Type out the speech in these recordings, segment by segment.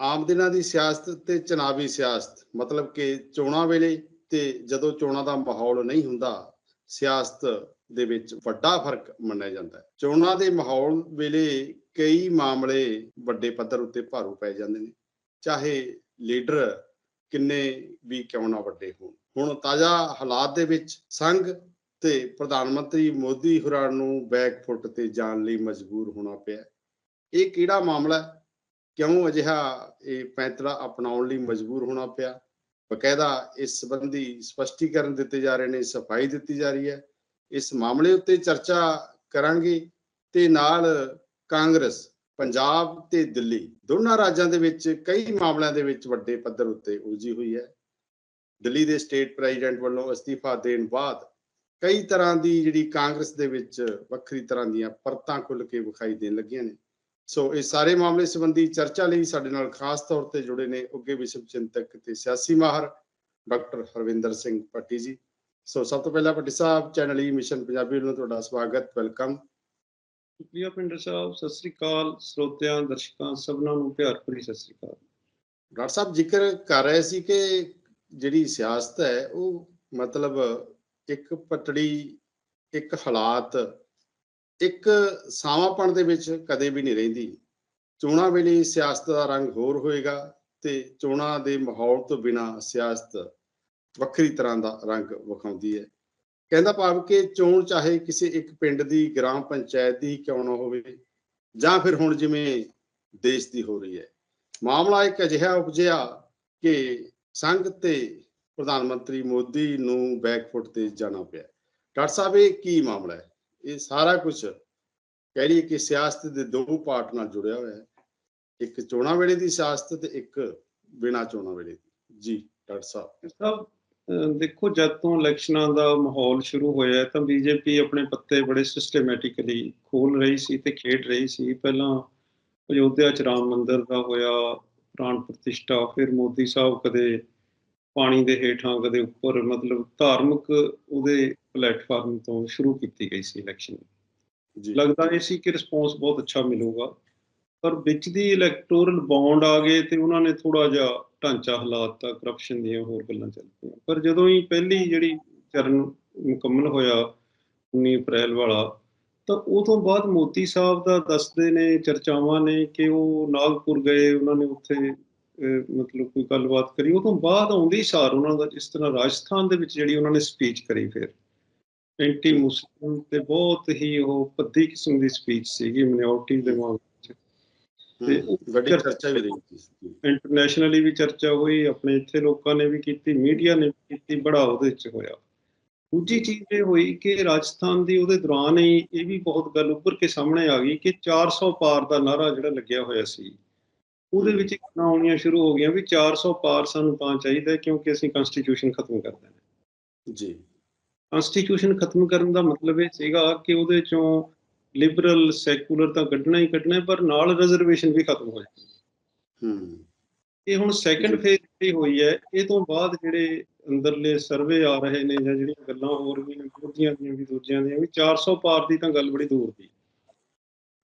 ਆਮ ਦਿਨਾਂ ਦੀ ਸਿਆਸਤ ਤੇ ਚੁਣਾਵੀ ਸਿਆਸਤ, ਮਤਲਬ ਕਿ ਚੋਣਾਂ ਵੇਲੇ ਤੇ ਜਦੋਂ ਚੋਣਾਂ ਦਾ ਮਾਹੌਲ ਨਹੀਂ ਹੁੰਦਾ, ਸਿਆਸਤ ਦੇ ਵਿੱਚ ਵੱਡਾ ਫ਼ਰਕ ਮੰਨਿਆ ਜਾਂਦਾ ਹੈ। ਚੋਣਾਂ ਦੇ ਮਾਹੌਲ ਵੇਲੇ ਕਈ ਮਾਮਲੇ ਵੱਡੇ ਪੱਧਰ ਉੱਤੇ ਭਾਰੂ ਪੈ ਜਾਂਦੇ ਨੇ, ਚਾਹੇ ਲੀਡਰ ਕਿੰਨੇ ਵੀ ਕਿਉਂ ਨਾ ਵੱਡੇ ਹੋਣ। ਹੁਣ ਤਾਜ਼ਾ ਹਾਲਾਤ ਦੇ ਵਿੱਚ ਸੰਘ ਤੇ ਪ੍ਰਧਾਨ ਮੰਤਰੀ ਮੋਦੀ ਹੁਰਾਂ ਨੂੰ ਬੈਕਫੁੱਟ ਤੇ ਜਾਣ ਲਈ ਮਜਬੂਰ ਹੋਣਾ ਪਿਆ। ਇਹ ਕਿਹੜਾ ਮਾਮਲਾ ਕਿਉਂ ਅਜਿਹਾ ਇਹ ਪੈਂਤੜਾ ਅਪਣਾਉਣ ਲਈ ਮਜਬੂਰ ਹੋਣਾ ਪਿਆ? ਬਕਾਇਦਾ ਇਸ ਸੰਬੰਧੀ ਸਪਸ਼ਟੀਕਰਨ ਦਿੱਤੇ ਜਾ ਰਹੇ ਨੇ, ਸਫ਼ਾਈ ਦਿੱਤੀ ਜਾ ਰਹੀ ਹੈ। ਇਸ ਮਾਮਲੇ ਉੱਤੇ ਚਰਚਾ ਕਰਾਂਗੇ ਤੇ ਨਾਲ ਕਾਂਗਰਸ, ਪੰਜਾਬ ਤੇ ਦਿੱਲੀ ਦੋਨਾਂ ਰਾਜਾਂ ਦੇ ਵਿੱਚ ਕਈ ਮਾਮਲਿਆਂ ਦੇ ਵਿੱਚ ਵੱਡੇ ਪੱਧਰ ਉੱਤੇ ਉਲਝੀ ਹੋਈ ਹੈ। ਦਿੱਲੀ ਦੇ ਸਟੇਟ ਪ੍ਰੈਜ਼ੀਡੈਂਟ ਵੱਲੋਂ ਅਸਤੀਫਾ ਦੇਣ ਬਾਅਦ ਕਈ ਤਰ੍ਹਾਂ ਦੀ ਜਿਹੜੀ ਕਾਂਗਰਸ ਦੇ ਵਿੱਚ ਵੱਖਰੀ ਤਰ੍ਹਾਂ ਦੀਆਂ ਪਰਤਾਂ ਖੁੱਲ ਕੇ ਵਿਖਾਈ ਦੇਣ ਲੱਗੀਆਂ ਨੇ। ਸੋ ਇਹ ਸਾਰੇ ਮਾਮਲੇ ਸੰਬੰਧੀ ਚਰਚਾ ਲਈ ਸਾਡੇ ਨਾਲ ਖਾਸ ਤੌਰ ਤੇ ਜੁੜੇ ਨੇ ਉੱਗੇ ਵਿਸ਼ਵ ਚਿੰਤਕ ਤੇ ਸਿਆਸੀ ਮਾਹਰ ਡਾਕਟਰ ਹਰਵਿੰਦਰ ਸਿੰਘ ਪੱਟੀ ਜੀ। ਸੋ ਸਭ ਤੋਂ ਪਹਿਲਾਂ Patti Sahib channel E mission Punjabi ਵੱਲੋਂ ਤੁਹਾਡਾ ਸਵਾਗਤ ਵੈਲਕਮ। ਸ਼ੁਕਰੀਆ ਪਿੰਡਰ ਸਾਹਿਬ ਸਤਿ ਸ੍ਰੀ ਅਕਾਲ ਸਰੋਤਿਆਂ ਦਰਸ਼ਕਾਂ ਸਭਨਾਂ ਨੂੰ ਪਿਆਰ ਭਰੀ ਸਤਿ ਸ੍ਰੀ ਅਕਾਲ। ਡਾਕਟਰ ਸਾਹਿਬ ਜ਼ਿਕਰ ਕਰ ਰਹੇ ਸੀ ਕਿ ਜਿਹੜੀ ਸਿਆਸਤ ਹੈ ਉਹ ਮਤਲਬ ਇੱਕ ਪਟੜੀ ਇੱਕ ਹਾਲਾਤ ਇੱਕ ਸਾਵਾਂਪਣ ਦੇ ਵਿੱਚ ਕਦੇ ਵੀ ਨਹੀਂ ਰਹਿੰਦੀ। ਚੋਣਾਂ ਵੇਲੇ ਸਿਆਸਤ ਦਾ ਰੰਗ ਹੋਰ ਹੋਏਗਾ ਤੇ ਚੋਣਾਂ ਦੇ ਮਾਹੌਲ ਤੋਂ ਬਿਨਾ ਸਿਆਸਤ ਵੱਖਰੀ ਤਰ੍ਹਾਂ ਦਾ ਰੰਗ ਵਿਖਾਉਂਦੀ ਹੈ। ਕਹਿੰਦਾ ਭਾਵ ਕਿ ਚੋਣ ਚਾਹੇ ਕਿਸੇ ਇੱਕ ਪਿੰਡ ਦੀ, ਗ੍ਰਾਮ ਪੰਚਾਇਤ ਦੀ ਕਿਉਂ ਨਾ ਹੋਵੇ ਜਾਂ ਫਿਰ ਹੁਣ ਜਿਵੇਂ ਦੇਸ਼ ਦੀ ਹੋ ਰਹੀ ਹੈ। ਮਾਮਲਾ ਇੱਕ ਅਜਿਹਾ ਉਪਜਿਆ ਕਿ ਸੰਘ ਤੇ ਪ੍ਰਧਾਨ ਮੰਤਰੀ ਮੋਦੀ ਨੂੰ ਬੈਕਫੁੱਟ ਤੇ ਜਾਣਾ ਪਿਆ। ਡਾਕਟਰ ਸਾਹਿਬ, ਇਹ ਕੀ ਮਾਮਲਾ ਹੈ? ਇਹ ਸਾਰਾ ਕੁਝ ਕਹਿ ਲਈਏ ਕਿ ਸਿਆਸਤ ਦੇ ਦੋ ਪਾਰਟ ਨਾਲ ਜੁੜਿਆ ਹੋਇਆ ਹੈ। ਇੱਕ ਚੋਣਾਂ ਵੇਲੇ ਦੀ ਸਿਆਸਤ ਤੇ ਇੱਕ ਬਿਨਾਂ ਚੋਣਾਂ ਵੇਲੇ ਦੀ। ਜੀ, ਡਾਕਟਰ ਸਾਹਿਬ। ਸਭ ਦੇਖੋ, ਜਦ ਤੋਂ ਇਲੈਕਸ਼ਨਾਂ ਦਾ ਮਾਹੌਲ ਸ਼ੁਰੂ ਹੋਇਆ ਤਾਂ ਬੀਜੇਪੀ ਆਪਣੇ ਪੱਤੇ ਬੜੇ ਸਿਸਟਮੈਟਿਕਲੀ ਖੋਲ ਰਹੀ ਸੀ ਤੇ ਖੇਡ ਰਹੀ ਸੀ। ਪਹਿਲਾਂ ਅਯੋਧਿਆ ਚ ਰਾਮ ਮੰਦਿਰ ਦਾ ਹੋਇਆ, ਪ੍ਰਾਣ ਪ੍ਰਤਿਸ਼ਠਾ, ਫਿਰ ਮੋਦੀ ਸਾਹਿਬ ਕਦੇ ਪਾਣੀ ਦੇ ਹੇਠਾਂ, ਕਦੇ ਉੱਪਰ, ਮਤਲਬ ਧਾਰਮਿਕ ਉਹਦੇ ਪਲੇਟਫਾਰਮ ਤੋਂ ਸ਼ੁਰੂ ਕੀਤੀ ਗਈ ਸੀ ਇਲੈਕਸ਼ਨ ਜੀ। ਲੱਗਦਾ ਇਹ ਸੀ ਕਿ ਰਿਸਪੌਂਸ ਬਹੁਤ ਅੱਛਾ ਮਿਲੂਗਾ। ਪਰ ਵਿੱਚ ਦੀ ਇਲੈਕਟੋਰਲ ਬੌਂਡ ਆ ਗਏ ਤੇ ਉਹਨਾਂ ਨੇ ਥੋੜਾ ਜਿਹਾ ਢਾਂਚਾ ਹਾਲਾਤ ਕਰਪਸ਼ਨ ਦੀਆਂ ਹੋਰ ਗੱਲਾਂ ਚੱਲ ਪਈਆਂ ਪਰ ਜਦੋਂ ਹੀ ਪਹਿਲੀ ਜਿਹੜੀ ਚਰਨ ਮੁਕੰਮਲ ਹੋਇਆ 19 ਅਪ੍ਰੈਲ ਵਾਲਾ ਤਾਂ ਉਹ ਤੋਂ ਬਾਅਦ ਮੋਦੀ ਸਾਹਿਬ ਦਾ ਦੱਸਦੇ ਨੇ ਚਰਚਾਵਾਂ ਨੇ ਕਿ ਉਹ ਨਾਗਪੁਰ ਗਏ ਉਹਨਾਂ ਨੇ ਉੱਥੇ ਮਤਲਬ ਕੋਈ ਗੱਲਬਾਤ ਕਰੀ। ਉਹ ਤੋਂ ਬਾਅਦ ਆਉਂਦੀ ਸਾਰ ਉਹਨਾਂ ਦਾ ਜਿਸ ਤਰ੍ਹਾਂ ਰਾਜਸਥਾਨ ਦੇ ਵਿੱਚ ਜਿਹੜੀ ਉਹਨਾਂ ਨੇ ਸਪੀਚ ਕਰੀ ਫਿਰ। ਐਂਟੀ ਮੁਸਲਿਮ ਤੇ ਬਹੁਤ ਹੀ ਉਹ ਪੱਦੀ ਕਿਸਮ ਦੀ ਸਪੀਚ ਸੀਗੀ ਮਿਨੋਰਟੀ ਦੇ ਮਾਮਲੇ ਤੇ ਵੱਡੀ ਚਰਚਾ ਵੀ ਰਹੀ ਸੀ। ਇੰਟਰਨੈਸ਼ਨਲੀ ਵੀ ਚਰਚਾ ਹੋਈ ਆਪਣੇ ਇੱਥੇ ਲੋਕਾਂ ਨੇ ਵੀ ਕੀਤੀ ਮੀਡੀਆ ਨੇ ਵੀ ਕੀਤੀ ਬੜਾ ਉਹਦੇ ਵਿੱਚ ਹੋਇਆ। ਦੂਜੀ ਚੀਜ਼ ਇਹ ਹੋਈ ਕਿ ਰਾਜਸਥਾਨ ਦੀ ਉਹਦੇ ਦੌਰਾਨ ਹੀ ਇਹ ਵੀ ਬਹੁਤ ਗੱਲ ਉੱਭਰ ਕੇ ਸਾਹਮਣੇ ਆ ਗਈ ਕਿ 400 ਪਾਰ ਦਾ ਨਾਰਾ ਜਿਹੜਾ ਲੱਗਿਆ ਹੋਇਆ ਸੀ ਉਹਦੇ ਵਿੱਚ ਗੱਲਾਂ ਆਉਣੀਆਂ ਸ਼ੁਰੂ ਹੋ ਗਈਆਂ ਵੀ 400 ਪਾਰ ਸਾਨੂੰ ਤਾਂ ਚਾਹੀਦਾ ਕਿਉਂਕਿ ਅਸੀਂ ਕਨਸਟੀਟਿਊਸ਼ਨ ਖਤਮ ਕਰ ਦੇਣਾ ਜੀ। ਕਨਸਟੀਟਿਊਸ਼ਨ ਖਤਮ ਕਰਨ ਦਾ ਮਤਲਬ ਇਹ ਸੀਗਾ ਕਿ ਉਹਦੇ ਚੋਂ ਲਿਬਰਲ ਸੈਕੂਲਰ ਤਾਂ ਕੱਢਣਾ ਹੀ ਕੱਢਣਾ ਹੈ, ਪਰ ਨਾਲ ਰਿਜ਼ਰਵੇਸ਼ਨ ਵੀ ਖਤਮ ਹੋ ਜਾਣੀ। ਹਮ ਇਹ ਹੁਣ ਸੈਕੰਡ ਫੇਜ਼ ਜਿਹੜੀ ਹੋਈ ਹੈ ਇਹ ਤੋਂ ਬਾਅਦ ਜਿਹੜੇ ਅੰਦਰਲੇ ਸਰਵੇ ਆ ਰਹੇ ਨੇ ਜਾਂ ਜਿਹੜੀਆਂ ਗੱਲਾਂ ਹੋਰ ਵੀ ਨੇ ਵਿਰੋਧੀਆਂ ਦੀਆਂ ਵੀ ਦੂਜਿਆਂ ਦੀਆਂ ਵੀ 400 ਪਾਰ ਦੀ ਤਾਂ ਗੱਲ ਬੜੀ ਦੂਰ ਦੀ।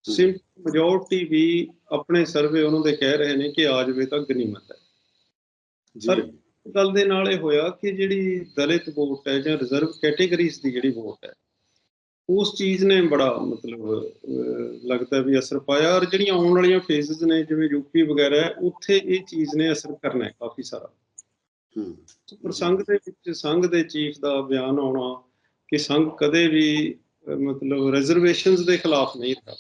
ਸਿਮ ਮੈਜੋਰਟੀ ਵੀ ਆਪਣੇ ਸਰਵੇ ਉਹਨਾਂ ਦੇ ਕਹਿ ਰਹੇ ਨੇ ਕਿ ਆ ਜਾਵੇ ਤਾਂ ਗਨੀਮਤ ਹੈ। ਜੀ। ਪਰ- ਗੱਲ ਦੇ ਨਾਲ ਇਹ ਹੋਇਆ ਕਿ ਜਿਹੜੀ ਦਲਿਤ ਵੋਟ ਹੈ ਜਾਂ ਰਿਜ਼ਰਵ ਕੈਟਾਗਰੀਜ਼ ਦੀ ਜਿਹੜੀ ਵੋਟ ਹੈ ਉਸ ਚੀਜ਼ ਨੇ ਬੜਾ ਮਤਲਬ ਲੱਗਦਾ ਵੀ ਅਸਰ ਪਾਇਆ ਔਰ ਜਿਹੜੀਆਂ ਆਉਣ ਵਾਲੀਆਂ ਫੇਜ਼ਸ ਨੇ ਜਿਵੇਂ ਯੂਪੀ ਵਗੈਰਾ ਹੈ, ਉੱਥੇ ਇਹ ਚੀਜ਼ ਨੇ ਅਸਰ ਕਰਨਾ ਹੈ ਕਾਫੀ ਸਾਰਾ। ਹਮ ਪਰ ਸੰਘ ਦੇ ਵਿੱਚ ਸੰਘ ਦੇ ਚੀਫ ਦਾ ਬਿਆਨ ਆਉਣਾ ਕਿ ਸੰਘ ਕਦੇ ਵੀ ਮਤਲਬ ਰਿਜ਼ਰਵੇਸ਼ਨਸ ਦੇ ਖਿਲਾਫ ਨਹੀਂ ਰਿਹਾ।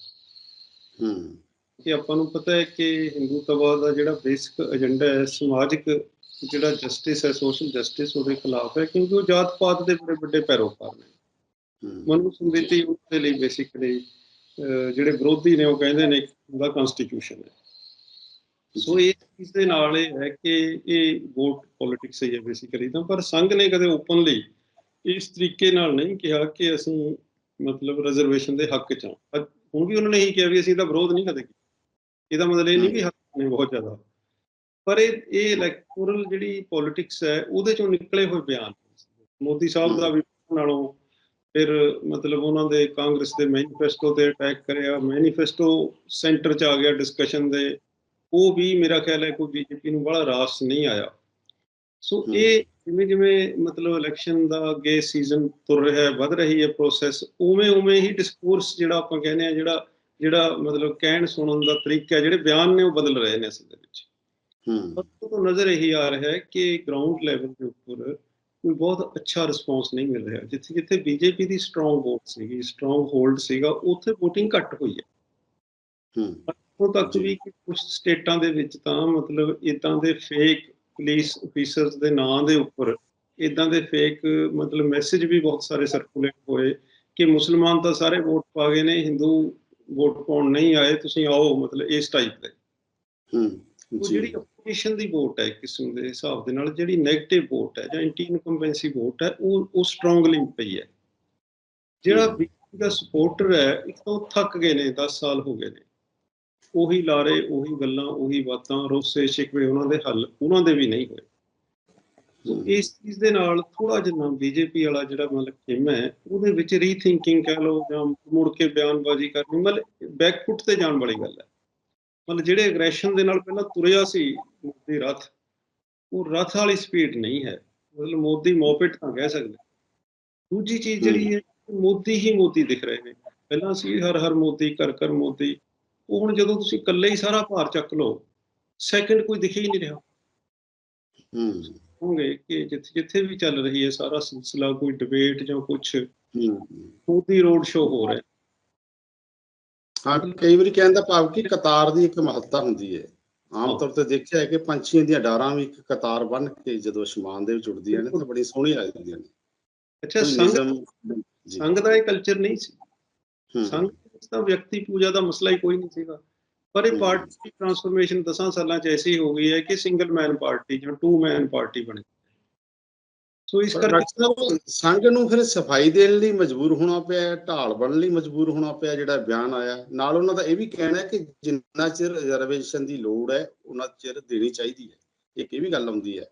ਹਮ ਕਿ ਆਪਾਂ ਨੂੰ ਪਤਾ ਹੈ ਕਿ ਹਿੰਦੂਤਵਾ ਦਾ ਜਿਹੜਾ ਬੇਸਿਕ ਏਜੰਡਾ ਹੈ ਸਮਾਜਿਕ ਜਿਹੜਾ ਜਸਟਿਸ ਹੈ ਸੋਸ਼ਲ ਜਸਟਿਸ ਉਹਦੇ ਖਿਲਾਫ ਹੈ ਕਿਉਂਕਿ ਉਹ ਜਾਤ ਪਾਤ ਦੇ ਬੜੇ ਵੱਡੇ ਪੈਰੋਕਾਰ ਨੇ। ਮਨੂ ਸਮ੍ਰਿਤੀ ਉਹਦੇ ਲਈ ਬੇਸਿਕਲੀ ਜਿਹੜੇ ਵਿਰੋਧੀ ਨੇ ਉਹ ਕਹਿੰਦੇ ਨੇ ਕਿ ਉਹਦਾ ਕਨਸਟੀਟਿਊਸ਼ਨ ਹੈ। ਸੋ ਇਹ ਚੀਜ਼ ਦੇ ਨਾਲ ਇਹ ਹੈ ਕਿ ਇਹ ਵੋਟ ਪੋਲਿਟਿਕਸ ਹੀ ਹੈ ਬੇਸਿਕਲੀ ਤਾਂ ਪਰ ਸੰਘ ਨੇ ਕਦੇ ਓਪਨਲੀ ਇਸ ਤਰੀਕੇ ਨਾਲ ਨਹੀਂ ਕਿਹਾ ਕਿ ਅਸੀਂ ਮਤਲਬ ਰਿਜ਼ਰਵੇਸ਼ਨ ਦੇ ਹੱਕ ਚ ਹਾਂ। ਹੁਣ ਵੀ ਉਹਨਾਂ ਨੇ ਇਹੀ ਕਿਹਾ ਵੀ ਅਸੀਂ ਇਹਦਾ ਵਿਰੋਧ ਨਹੀਂ ਕਦੇ ਕੀਤਾ। ਇਹਦਾ ਮਤਲਬ ਇਹ ਨਹੀਂ ਵੀ ਹੱਕ ਨੇ ਬਹੁਤ ਜ਼ਿਆਦਾ। ਪਰ ਇਹ ਇਹ ਇਲੈਕਟੋਰਲ ਜਿਹੜੀ ਪੋਲਿਟਿਕਸ ਹੈ ਉਹਦੇ ਚੋਂ ਨਿਕਲੇ ਹੋਏ ਬਿਆਨ ਮੋਦੀ ਸਾਹਿਬ ਦਾ ਵੀ ਨਾਲੋਂ ਫਿਰ ਮਤਲਬ ਉਹਨਾਂ ਦੇ ਕਾਂਗਰਸ ਦੇ ਮੈਨੀਫੈਸਟੋ ਤੇ ਅਟੈਕ ਕਰਿਆ ਮੈਨੀਫੈਸਟੋ ਸੈਂਟਰ ਚ ਆ ਗਿਆ ਡਿਸਕਸ਼ਨ ਦੇ ਉਹ ਵੀ ਮੇਰਾ ਖਿਆਲ ਹੈ ਕੋਈ ਬੀਜੇਪੀ ਨੂੰ ਬੜਾ ਰਾਸ ਨਹੀਂ ਆਇਆ ਸੋ। ਇਹ ਜਿਵੇਂ ਜਿਵੇਂ ਮਤਲਬ ਇਲੈਕਸ਼ਨ ਦਾ ਅੱਗੇ ਸੀਜ਼ਨ ਤੁਰ ਰਿਹਾ ਹੈ ਵੱਧ ਰਹੀ ਹੈ ਪ੍ਰੋਸੈਸ ਉਵੇਂ ਉਵੇਂ ਹੀ ਡਿਸਕੋਰਸ ਜਿਹੜਾ ਆਪਾਂ ਕਹਿੰਦੇ ਆ ਜਿਹੜਾ ਜਿਹੜਾ ਮਤਲਬ ਕਹਿਣ ਸੁਣਨ ਦਾ ਤਰੀਕਾ ਜਿਹੜੇ ਬਿਆਨ ਨੇ ਉਹ ਬਦਲ ਰਹੇ ਨੇ ਅਸਲ ਦੇ ਵਿੱਚ ਹੂੰ। ਤੋਂ ਨਜ਼ਰ ਇਹੀ ਆ ਰਿਹਾ ਹੈ ਕਿ ਗਰਾਊਂਡ ਲੈਵਲ ਦੇ ਉੱਪਰ ਕੋਈ ਬਹੁਤ ਅੱਛਾ ਰਿਸਪੌਂਸ ਨਹੀਂ ਮਿਲ ਰਿਹਾ। ਜਿੱਥੇ ਜਿੱਥੇ ਬੀਜੇਪੀ ਦੀ ਸਟਰੋਂਗ ਵੋਟ ਸੀਗੀ ਸਟਰੋਂਗ ਹੋਲਡ ਸੀਗਾ ਉੱਥੇ VOTING ਘੱਟ ਹੋਈ ਹੈ। ਹੂੰ। ਉਹ ਤੱਕ। ਵੀ ਕਿ ਕੁਝ ਸਟੇਟਾਂ ਦੇ ਵਿੱਚ ਤਾਂ ਮਤਲਬ ਇਦਾਂ ਦੇ ਫੇਕ ਪੁਲਿਸ ਅਫੀਸਰਸ ਦੇ ਨਾਂ ਦੇ ਉੱਪਰ ਇਦਾਂ ਦੇ ਫੇਕ ਮਤਲਬ ਮੈਸੇਜ ਵੀ ਬਹੁਤ ਸਾਰੇ ਸਰਕੂਲੇਟ ਹੋਏ ਕਿ ਮੁਸਲਮਾਨ ਤਾਂ ਸਾਰੇ ਵੋਟ ਪਾ ਗਏ ਨੇ ਹਿੰਦੂ ਵੋਟ ਪਾਉਣ ਨਹੀਂ ਆਏ ਤੁਸੀਂ ਆਓ ਮਤਲਬ ਇਸ ਟਾਈਪ ਦੇ। ਹੂੰ। ਜਿਹੜੀ ਆਪੋਜੀਸ਼ਨ ਦੀ ਵੋਟ ਹੈ ਇੱਕ ਕਿਸਮ ਦੇ ਹਿਸਾਬ ਦੇ ਨਾਲ ਜਿਹੜੀ 네ਗੇਟਿਵ ਵੋਟ ਹੈ ਜਾਂ ਐਂਟੀ ਇਨਕੰਬੈਂਸੀ ਵੋਟ ਹੈ ਉਹ ਉਹ ਸਟਰੋਂਗਲੀ ਪਈ ਹੈ ਜਿਹੜਾ। ਬੀਜੇਪੀ ਦਾ ਸਪੋਰਟਰ ਹੈ ਇੱਕ ਤਾਂ ਥੱਕ ਗਏ ਨੇ 10 ਸਾਲ ਹੋ ਗਏ ਨੇ ਉਹੀ ਲਾਰੇ ਉਹੀ ਗੱਲਾਂ ਉਹੀ ਬਾਤਾਂ ਰੋਸੇ ਸ਼ਿਕਵੇ ਉਹਨਾਂ ਦੇ ਹੱਲ ਉਹਨਾਂ ਦੇ ਵੀ ਨਹੀਂ ਹੋਏ। ਇਸ ਚੀਜ਼ ਦੇ ਨਾਲ ਥੋੜਾ ਜਿਹਾ ਬੀਜੇਪੀ ਵਾਲਾ ਜਿਹੜਾ ਮਤਲਬ ਖੇਮਾ ਹੈ ਉਹਦੇ ਵਿੱਚ ਰੀਥਿੰਕਿੰਗ ਕਹਿ ਲਓ ਜਾਂ ਮੁੜ ਕੇ ਬਿਆਨਬਾਜ਼ੀ ਕਰਨੀ ਮਤਲਬ ਬੈਕਫੁੱਟ ਤੇ ਜਾਣ ਵਾਲੀ ਗੱਲ ਹੈ ਮਤਲਬ ਜਿਹੜੇ ਐਗਰੈਸ਼ਨ ਦੇ ਨਾਲ ਪਹਿਲਾਂ ਤੁਰਿਆ ਸੀ ਮੋਦੀ ਰਥ ਉਹ ਰਥ ਵਾਲੀ ਸਪੀਡ ਨਹੀਂ ਹੈ। ਮਤਲਬ ਮੋਦੀ ਮੋਪਿਟ ਤਾਂ ਕਹਿ ਸਕਦੇ। ਦੂਜੀ ਚੀਜ਼ ਜਿਹੜੀ ਹੈ। ਮੋਦੀ ਹੀ ਮੋਦੀ ਦਿਖ ਰਹੇ ਨੇ। ਪਹਿਲਾਂ ਸੀ ਹਰ ਹਰ ਮੋਦੀ ਕਰ ਕਰ ਮੋਦੀ। ਉਹ ਹੁਣ ਜਦੋਂ ਤੁਸੀਂ ਇਕੱਲੇ ਹੀ ਸਾਰਾ ਭਾਰ ਚੱਕ ਲਓ ਸੈਕਿੰਡ ਕੋਈ ਦਿਖ ਹੀ ਨਹੀਂ ਰਿਹਾ। ਹੂੰ। ਹੋਣਗੇ ਕਿ ਜਿੱਥੇ ਜਿੱਥੇ ਵੀ ਚੱਲ ਰਹੀ ਹੈ ਸਾਰਾ ਸਿਲਸਿਲਾ ਕੋਈ ਡਿਬੇਟ ਜਾਂ ਕੁਝ ਹੂੰ। ਮੋਦੀ ਰੋਡ ਸ਼ੋ ਹੋ ਰਿਹਾ। ਹਾਂ ਕਈ ਵਾਰੀ ਕਹਿਣ ਦਾ ਭਾਵ ਕਿ ਕਤਾਰ ਦੀ ਇੱਕ ਮਹੱਤਤਾ ਹੁੰਦੀ ਹੈ। ਆਮ ਤੌਰ ਤੇ ਦੇਖਿਆ ਹੈ ਕਿ ਪੰਛੀਆਂ ਦੀਆਂ ਡਾਰਾਂ ਵੀ ਇੱਕ ਕਤਾਰ ਬੰਨ ਕੇ ਜਦੋਂ ਅਸਮਾਨ ਦੇ ਵਿੱਚ ਉੱਡਦੀਆਂ ਨੇ ਤਾਂ ਬੜੀ ਸੋਹਣੀ ਲੱਗਦੀਆਂ ਨੇ। ਅੱਛਾ ਜੀ। ਸੰਘ ਦਾ ਇਹ ਕਲਚਰ ਨਹੀਂ ਸੀ। ਵਿੱਚ ਤਾਂ ਵਿਅਕਤੀ ਪੂਜਾ ਦਾ ਮਸਲਾ ਹੀ ਕੋਈ ਨਹੀਂ ਸੀਗਾ। ਪਰ ਇਹ। ਪਾਰਟੀ ਦੀ ਟਰਾਂਸਫਰਮੇਸ਼ਨ 10 ਸਾਲਾਂ 'ਚ ਐਸੀ ਹੋ ਗਈ ਹੈ ਕਿ ਸਿੰਗਲ ਮੈਨ ਪਾਰਟੀ ਜਾਂ ਟੂ ਮੈਨ ਪਾਰਟੀ ਬਣੀ। ਸੋ ਇਸ ਕਰਕੇ ਸਾਹਿਬ ਸੰਘ ਨੂੰ ਫਿਰ ਸਫ਼ਾਈ ਦੇਣ ਲਈ ਮਜਬੂਰ ਹੋਣਾ ਪਿਆ ਢਾਲ ਬਣਨ ਲਈ ਮਜਬੂਰ ਹੋਣਾ ਪਿਆ ਜਿਹੜਾ ਬਿਆਨ ਆਇਆ ਨਾਲ ਉਹਨਾਂ ਦਾ ਇਹ ਵੀ ਕਹਿਣਾ ਹੈ ਕਿ ਜਿੰਨਾ ਚਿਰ ਰਿਜ਼ਰਵੇਸ਼ਨ ਦੀ ਲੋੜ ਹੈ ਉਹਨਾਂ ਚਿਰ ਦੇਣੀ ਚਾਹੀਦੀ ਹੈ। ਇੱਕ ਇਹ ਵੀ ਗੱਲ ਆਉਂਦੀ ਹੈ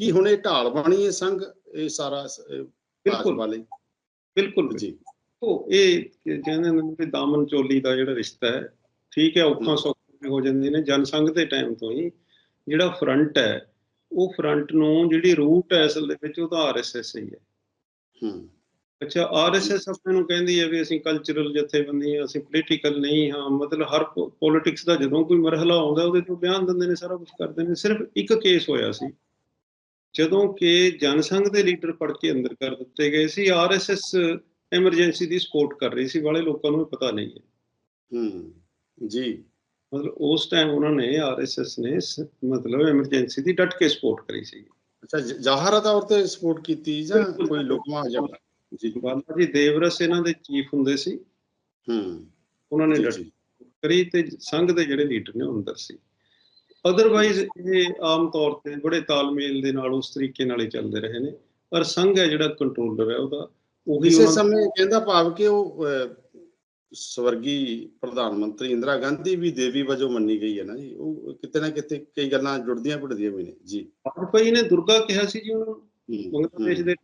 ਕੀ ਹੁਣ ਇਹ ਢਾਲ ਬਣੀ ਹੈ ਸੰਘ ਇਹ ਸਾਰਾ ਬਿਲਕੁਲ। ਲਈ। ਬਿਲਕੁਲ। ਜੀ। ਉਹ ਇਹ ਕਹਿੰਦੇ ਨੇ ਕਿ ਦਾਮਨ ਚੋਲੀ ਦਾ ਜਿਹੜਾ ਰਿਸ਼ਤਾ ਹੈ ਠੀਕ ਹੈ ਔਖਾ ਹਮ। ਸੌਖਾ ਹੋ ਜਾਂਦੇ ਨੇ ਜਨਸੰਘ ਦੇ ਟਾਈਮ ਤੋਂ ਹੀ ਜਿਹੜਾ ਫਰੰਟ ਹੈ ਉਹ ਫਰੰਟ ਨੂੰ ਜਿਹੜੀ ਰੂਟ ਹੈ ਅਸਲ ਦੇ ਵਿੱਚ ਉਹ ਤਾਂ ਆਰਐਸਐਸ ਹੀ ਹੈ। ਹੂੰ। ਅੱਛਾ ਆਰਐਸਐਸ ਆਪਣੇ ਨੂੰ ਕਹਿੰਦੀ ਹੈ ਵੀ ਅਸੀਂ ਕਲਚਰਲ ਜਥੇਬੰਦੀ ਹਾਂ ਅਸੀਂ ਪੋਲੀਟੀਕਲ ਨਹੀਂ ਹਾਂ ਮਤਲਬ ਹਰ ਪੋਲਿਟਿਕਸ ਦਾ ਜਦੋਂ ਕੋਈ ਮਰਹਲਾ ਆਉਂਦਾ ਉਹਦੇ ਤੋਂ ਬਿਆਨ ਦਿੰਦੇ ਨੇ ਸਾਰਾ ਕੁਝ ਕਰਦੇ ਨੇ। ਸਿਰਫ ਇੱਕ ਕੇਸ ਹੋਇਆ ਸੀ। ਜਦੋਂ ਕਿ ਜਨਸੰਘ ਦੇ ਲੀਡਰ ਪੜ ਕੇ ਅੰਦਰ ਕਰ ਦਿੱਤੇ ਗਏ ਸੀ ਆਰਐਸਐਸ ਐਮਰਜੈਂਸੀ ਦੀ ਸਪੋਰਟ ਕਰ ਰਹੀ ਸੀ ਵਾਲੇ ਲੋਕਾਂ ਨੂੰ ਪਤਾ ਨਹੀਂ ਹੈ। ਹੂੰ। ਜੀ। ਮਤਲਬ ਉਸ ਟਾਈਮ ਉਹਨਾਂ ਨੇ ਆਰਐਸਐਸ ਨੇ ਮਤਲਬ ਐਮਰਜੈਂਸੀ ਦੀ ਡਟ ਕੇ ਸਪੋਰਟ ਕਰੀ ਸੀ। ਅੱਛਾ ਜ਼ਾਹਰਾ ਤੌਰ ਤੇ ਸਪੋਰਟ ਕੀਤੀ ਜਾਂ। ਕੋਈ ਲੁਕਮਾ ਜਾਂ ਜੀ। ਬਾਲਾ ਜੀ ਦੇਵਰਸ ਇਹਨਾਂ ਦੇ ਚੀਫ ਹੁੰਦੇ ਸੀ। ਹੂੰ। ਉਹਨਾਂ ਨੇ ਡਟ ਕਰੀ ਤੇ ਸੰਘ ਦੇ ਜਿਹੜੇ ਲੀਡਰ ਨੇ ਅੰਦਰ ਸੀ। ਅਦਰਵਾਈਜ਼ ਇਹ ਆਮ ਤੌਰ ਤੇ ਬੜੇ ਤਾਲਮੇਲ ਦੇ ਨਾਲ ਉਸ ਤਰੀਕੇ ਨਾਲ ਹੀ ਚੱਲਦੇ ਰਹੇ ਨੇ। ਪਰ ਸੰਘ ਹੈ ਜਿਹੜਾ ਕੰਟਰੋਲਰ ਹੈ ਉਹਦਾ ਉਹੀ ਇਸੇ ਸਮੇਂ ਕਹਿੰਦਾ ਭਾਵ ਕਿ ਉਹ ਸਵਰਗੀ ਪ੍ਰਧਾਨ ਮੰਤਰੀ ਇੰਦਰਾ ਗਾਂਧੀ ਵੀ ਦੇਵੀ ਵਜੋਂ ਮੰਨੀ ਗਈ ਹੈ ਨਾ ਜੀ। ਉਹ ਕਿਤੇ ਨਾ ਕਿਤੇ ਕਈ ਗੱਲਾਂ ਜੁੜਦੀਆਂ ਭਿੜਦੀਆਂ ਵੀ ਨੇ। ਜੀ। ਵਾਜਪਾਈ ਨੇ ਦੁਰਗਾ ਕਿਹਾ ਸੀ ਜੀ ਉਹਨਾਂ ਬੰਗਲਾਦੇਸ਼ ਦੇ।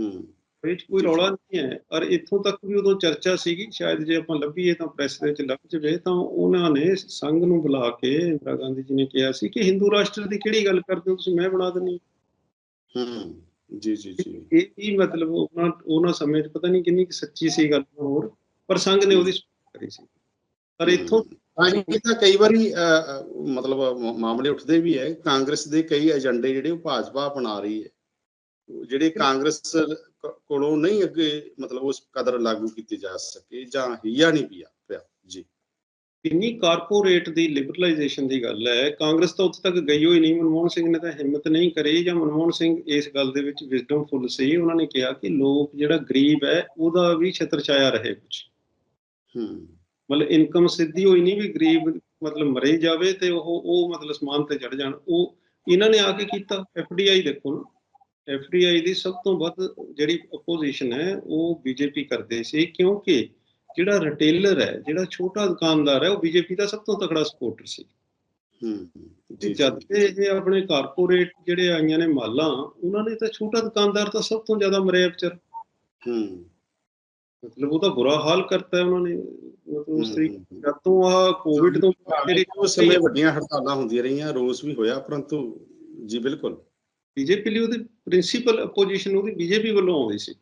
ਹੂੰ। ਵਿੱਚ ਕੋਈ ਰੌਲਾ ਨਹੀਂ ਹੈ। ਔਰ ਇੱਥੋਂ ਤੱਕ ਵੀ ਉਦੋਂ ਚਰਚਾ ਸੀਗੀ ਸ਼ਾਇਦ ਜੇ ਆਪਾਂ ਲੱਭੀਏ ਤਾਂ ਪ੍ਰੈਸ ਦੇ ਵਿੱਚ ਲੱਭ ਜਵੇ ਤਾਂ ਉਹਨਾਂ ਨੇ ਸੰਘ ਨੂੰ ਬੁਲਾ ਕੇ ਇੰਦਰਾ ਗਾਂਧੀ ਜੀ ਨੇ ਕਿਹਾ ਸੀ ਕਿ ਹਿੰਦੂ ਰਾਸ਼ਟਰ ਦੀ ਕਿਹੜੀ ਗੱਲ ਕਰਦੇ ਹੋ ਤੁਸੀਂ? ਮੈਂ ਬਣਾ ਦਿੰਨੀ ਹੂੰ। ਜੀ ਜੀ ਜੀ। ਇਹ ਹੀ ਮਤਲਬ ਉਹਨਾਂ ਉਹਨਾਂ ਸਮੇਂ 'ਚ ਪਤਾ ਨਹੀਂ ਕਿੰਨੀ ਕੁ ਸੱਚੀ ਸੀ ਗੱਲ ਹੋਰ ਪਰ ਸੰਘ ਨੇ ਉਹਦੀ ਕਰੀ ਸੀ। ਪਰ ਇੱਥੋਂ ਹਾਂ ਇਹ ਤਾਂ ਕਈ ਵਾਰੀ ਮਤਲਬ ਮਾਮਲੇ ਉੱਠਦੇ ਵੀ ਹੈ। ਕਾਂਗਰਸ ਦੇ ਕਈ ਏਜੰਡੇ ਜਿਹੜੇ ਉਹ ਭਾਜਪਾ ਅਪਣਾ ਰਹੀ ਹੈ। ਜਿਹੜੇ ਕਾਂਗਰਸ ਕੋਲੋਂ ਨਹੀਂ ਅੱਗੇ ਮਤਲਬ ਉਸ ਕਦਰ ਲਾਗੂ ਕੀਤੀ ਜਾ ਸਕੇ ਜਾਂ ਹੀਆ ਨਹੀਂ ਪਿਆ। ਜੀ। ਕਿੰਨੀ ਕਾਰਪੋਰੇਟ ਦੀ ਲਿਬਰਲਾਈਜੇਸ਼ਨ ਦੀ ਗੱਲ ਹੈ ਕਾਂਗਰਸ ਤਾਂ ਉੱਥੇ ਤੱਕ ਗਈ ਹੋਈ ਨਹੀਂ ਮਨਮੋਹਨ ਸਿੰਘ ਨੇ ਤਾਂ ਹਿੰਮਤ ਨਹੀਂ ਕਰੀ ਜਾਂ ਮਨਮੋਹਨ ਸਿੰਘ ਇਸ ਗੱਲ ਦੇ ਵਿੱਚ ਵਿਜ਼ਡਮਫੁਲ ਸੀ ਉਹਨਾਂ ਨੇ ਕਿਹਾ ਕਿ ਲੋਕ ਜਿਹੜਾ ਗਰੀਬ ਹੈ ਉਹਦਾ ਵੀ ਛਤਰ ਛਾਇਆ ਰਹੇ ਕੁਝ ਹੂੰ। ਮਤਲਬ ਇਨਕਮ ਸਿੱਧੀ ਹੋਈ ਨਹੀਂ ਵੀ ਗਰੀਬ ਮਤਲਬ ਮਰੇ ਜਾਵੇ ਤੇ ਉਹ ਉਹ ਮਤਲਬ ਸਮਾਨ ਤੇ ਚੜ ਜਾਣ। ਉਹ ਇਹਨਾਂ ਨੇ ਆ ਕੇ ਕੀਤਾ ਐਫਡੀਆਈ ਦੇਖੋ ਨਾ। ਐਫਡੀਆਈ ਦੀ ਸਭ ਤੋਂ ਵੱਧ ਜਿਹੜੀ ਆਪੋਜੀਸ਼ਨ ਹੈ ਉਹ ਬੀਜੇਪੀ ਕਰਦੇ ਸੀ ਕਿਉਂਕਿ ਜਿਹੜਾ ਰਿਟੇਲਰ ਹੈ ਜਿਹੜਾ ਛੋਟਾ ਦੁਕਾਨਦਾਰ ਹੈ ਉਹ ਬੀਜੇਪੀ ਦਾ ਸਭ ਤੋਂ ਤਕੜਾ ਸਪੋਰਟਰ ਸੀ। ਹੂੰ ਤੇ ਜਦ ਤੇ ਇਹ ਆਪਣੇ ਕਾਰਪੋਰੇਟ ਜਿਹੜੇ ਆਈਆਂ ਨੇ ਮਾਲਾਂ ਉਹਨਾਂ ਨੇ ਤਾਂ ਛੋਟਾ ਦੁਕਾਨਦਾਰ ਤਾਂ ਸਭ ਤੋਂ ਜ਼ਿਆਦਾ ਮਰਿਆ ਵਿਚਾਰ। ਹੂੰ। ਮਤਲਬ ਉਹਦਾ ਬੁਰਾ ਹਾਲ ਕਰਤਾ ਹੈ ਉਹਨਾਂ ਨੇ। ਮਤਲਬ ਉਸ ਤਰੀਕੇ। ਜਦ ਤੋਂ ਆ ਕੋਵਿਡ ਤੋਂ ਜਿਹੜੀ ਉਸ ਸਮੇਂ ਵੱਡੀਆਂ ਹੜਤਾਲਾਂ ਹੁੰਦੀਆਂ ਰਹੀਆਂ ਰੋਸ ਵੀ ਹੋਇਆ ਪਰੰਤੂ ਜੀ ਬਿਲਕੁਲ। ਬੀਜੇਪੀ ਲਈ ਉਹਦੀ ਪ੍ਰਿੰਸੀਪਲ ਆਪੋਜੀਸ਼ਨ ਉਹਦੀ ਬੀਜੇਪੀ ਵੱਲੋਂ ਆਉਂਦੀ ਸੀ।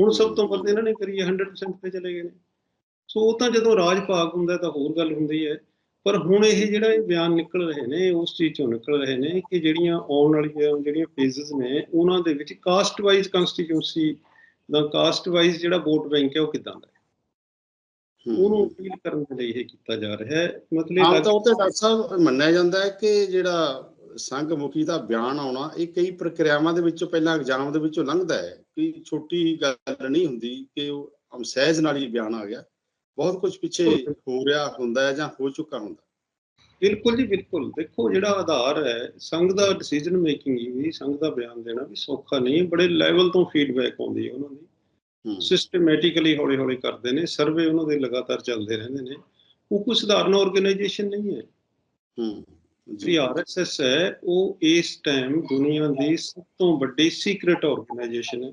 ਹੁਣ ਸਭ ਤੋਂ ਵੱਧ ਇਹਨਾਂ ਨੇ ਕਰੀ ਹੈ 100% ਤੇ ਚਲੇ ਗਏ ਨੇ। ਸੋ ਉਹ ਤਾਂ ਜਦੋਂ ਰਾਜ ਭਾਗ ਹੁੰਦਾ ਤਾਂ ਹੋਰ ਗੱਲ ਹੁੰਦੀ ਹੈ। ਪਰ ਹੁਣ ਇਹ ਜਿਹੜਾ ਇਹ ਬਿਆਨ ਨਿਕਲ ਰਹੇ ਨੇ ਉਸ ਚੀਜ਼ ਚੋਂ ਨਿਕਲ ਰਹੇ ਨੇ ਕਿ ਜਿਹੜੀਆਂ ਆਉਣ ਵਾਲੀਆਂ ਜਿਹੜੀਆਂ ਫੇਜ਼ਸ ਨੇ ਉਹਨਾਂ ਦੇ ਵਿੱਚ ਕਾਸਟ ਵਾਈਜ਼ ਕਨਸਟੀਟਿਊਂਸੀ ਦਾ ਕਾਸਟ ਵਾਈਜ਼ ਜਿਹੜਾ ਵੋਟ ਬੈਂਕ ਹੈ ਉਹ ਕਿਦਾਂ ਦਾ। ਉਹਨੂੰ ਅਪੀਲ ਕਰਨ ਦੇ ਲਈ ਇਹ ਕੀਤਾ ਜਾ ਰਿਹਾ ਹੈ। ਮਤਲਬ ਇਹ ਆਮ ਤੌਰ ਤੇ ਡਾਕਟਰ ਸਾਹਿਬ ਮੰਨਿਆ ਜਾਂਦਾ ਹੈ ਕਿ ਜਿਹੜਾ ਸੰਘ ਮੁਖੀ ਦਾ ਬਿਆਨ ਆਉਣਾ ਇਹ ਕਈ ਪ੍ਰਕਿਰਿਆਵਾਂ ਦੇ ਵਿੱਚੋਂ ਪਹਿਲਾਂ ਐਗਜ਼ਾਮ ਦੇ ਵਿੱਚੋਂ ਲੰਘਦਾ ਹੈ। ਕਿ ਛੋਟੀ ਗੱਲ ਨਹੀਂ ਹੁੰਦੀ ਕਿ ਉਹ ਅਮ ਸਹਿਜ ਨਾਲ ਹੀ ਬਿਆਨ ਆ ਗਿਆ। ਬਹੁਤ ਕੁਝ ਪਿੱਛੇ ਹੋ ਰਿਹਾ ਹੁੰਦਾ ਹੈ ਜਾਂ ਹੋ ਚੁੱਕਾ ਹੁੰਦਾ ਬਿਲਕੁਲ ਜੀ ਬਿਲਕੁਲ। ਦੇਖੋ ਜਿਹੜਾ ਆਧਾਰ ਹੈ ਸੰਘ ਦਾ ਡਿਸੀਜਨ ਮੇਕਿੰਗ ਵੀ ਸੰਘ ਦਾ ਬਿਆਨ ਦੇਣਾ ਵੀ ਸੌਖਾ ਨਹੀਂ ਬੜੇ ਲੈਵਲ ਤੋਂ ਫੀਡਬੈਕ ਆਉਂਦੀ ਹੈ ਉਹਨਾਂ ਦੀ। ਸਿਸਟਮੈਟਿਕਲੀ ਹੌਲੀ ਹੌਲੀ ਕਰਦੇ ਨੇ ਸਰਵੇ ਉਹਨਾਂ ਦੇ ਲਗਾਤਾਰ ਚੱਲਦੇ ਰਹਿੰਦੇ ਨੇ। ਉਹ ਕੋਈ ਸਧਾਰਨ ਆਰਗੇਨਾਈਜੇਸ਼ਨ ਨਹੀਂ ਹੈ। ਜਿਹੜੀ ਜੀ ਆਰਐਸਐਸ ਹੈ ਉਹ ਇਸ ਟਾਈਮ ਦੁਨੀਆ ਦੀ ਸਭ ਤੋਂ ਵੱਡੀ ਸੀਕ੍ਰੀਟ ਆਰਗੇਨਾਈਜੇਸ਼ਨ ਹੈ।